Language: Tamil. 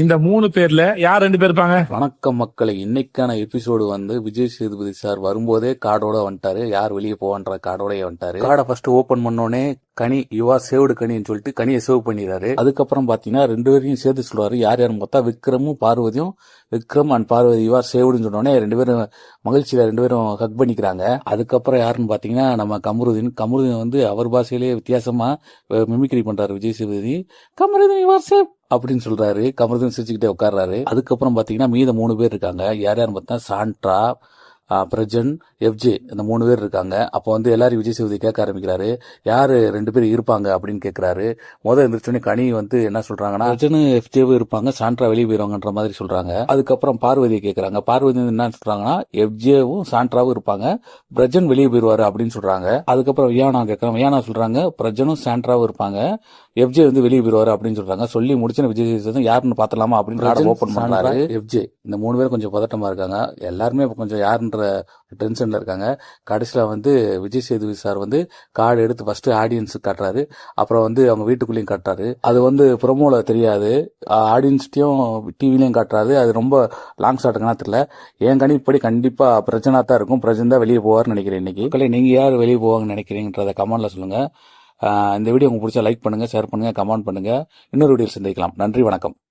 இந்த மூணு பேர்ல யார் ரெண்டு பேர் இருப்பாங்க? வணக்கம் மக்களை இன்னைக்கான எபிசோடு வந்து விஜய் சேதுபதி சார் வரும்போதே கார்டோட வந்துட்டாரு. யார் வெளியே போவான்ற கார்டோடய வந்துட்டாரு. கார்டை ஃபர்ஸ்ட் ஓபன் பண்ணோடனே கனி யுவா சேவ்டு கனின்னு சொல்லிட்டு கனியை சேவ் பண்ணிடுறாரு. அதுக்கப்புறம் பாத்தீங்கன்னா ரெண்டு பேரையும் சேர்த்து சொல்லுவாரு. யார் யாரும் பார்த்தா விக்ரமும் பார்வதியும் Vikram and Parvathi you are சேவ்டுன்னு சொன்னோடனே ரெண்டு பேரும் மகிழ்ச்சியில ரெண்டு பேரும் ஹக் பண்ணிக்கிறாங்க. அதுக்கப்புறம் யாருன்னு பாத்தீங்கன்னா நம்ம கமருதீன். கமருதீன் வந்து அவர் பாஷையிலேயே வித்தியாசமா மிமிக்ரி பண்றாரு விஜய் சேதுபதி. கமருதீன் யுவா சேவ் அப்படின்னு சொல்றாரு. கமருதீன் சிரிச்சுக்கிட்டே உட்கார்றாரு. அதுக்கப்புறம் பாத்தீங்கன்னா மீத மூணு பேர் இருக்காங்க. யார் யாருன்னு பார்த்தா சாண்ட்ரா பிரஜன் எஃப்ஜே இந்த மூணு பேர் இருக்காங்க. அப்போ வந்து எல்லாரும் விஜய் சேதுபதி கேட்க ஆரம்பிக்கிறாரு. யாரு ரெண்டு பேர் இருப்பாங்க அப்படின்னு கேட்கிறாரு. முதல் எந்திரிச்சோடனே கனி வந்து என்ன சொல்றாங்கன்னா பிரஜனு எஃப்ஜேவும் இருப்பாங்க சாண்ட்ரா வெளியே போயிருவாங்கன்ற மாதிரி சொல்றாங்க. அதுக்கப்புறம் பார்வதியை கேட்கறாங்க. பார்வதி என்ன சொல்றாங்கன்னா எஃப்ஜேவும் சாண்ட்ராவும் இருப்பாங்க பிரஜன் வெளியே போயிருவாரு அப்படின்னு சொல்றாங்க. அதுக்கப்புறம் வியானா கேட்கறாங்க. வியானா சொல்றாங்க பிரஜனும் சாண்ட்ராவும் இருப்பாங்க எஃப்ஜே வந்து வெளியே போயிருவாரு அப்படின்னு சொல்றாங்க. சொல்லி முடிச்சு விஜய் சேதுபதி யாருன்னு பாத்தலாமா அப்படின்னு ஓபன் பண்றாரு. எஃப்ஜே இந்த மூணு பேரும் கொஞ்சம் பதட்டமா இருக்காங்க. எல்லாருமே கொஞ்சம் யாருன்ற டென்ஷன்ல இருக்காங்க. கடைசியில் வந்து விஜய் சேதுபதி சார் வந்து கார்டு எடுத்து ஃபர்ஸ்ட் ஆடியன்ஸுக்கு காட்டுறாரு. அப்புறம் வந்து அவங்க வீட்டுக்குள்ளேயும் காட்டுறாரு. அது வந்து ப்ரொமோல தெரியாது. ஆடியன்ஸ்டையும் டிவிலையும் காட்டுறாரு. அது ரொம்ப லாங் ஷாட்டுங்கன்னா தெரியல. என் கணிப்படி கண்டிப்பாக பிரச்சனை தான் இருக்கும். பிரச்சனை தான் வெளியே போவார்னு நினைக்கிறேன் இன்னைக்கு. நீங்கள் யார் வெளியே போவாங்கன்னு நினைக்கிறீங்கன்றத கமெண்ட்ல சொல்லுங்கள் இந்த வீடியோ உங்களுக்கு பிடிச்சா லைக் பண்ணுங்கள் ஷேர் பண்ணுங்கள் கமெண்ட் பண்ணுங்க. இன்னொரு வீடியோ சந்திக்கலாம். நன்றி வணக்கம்.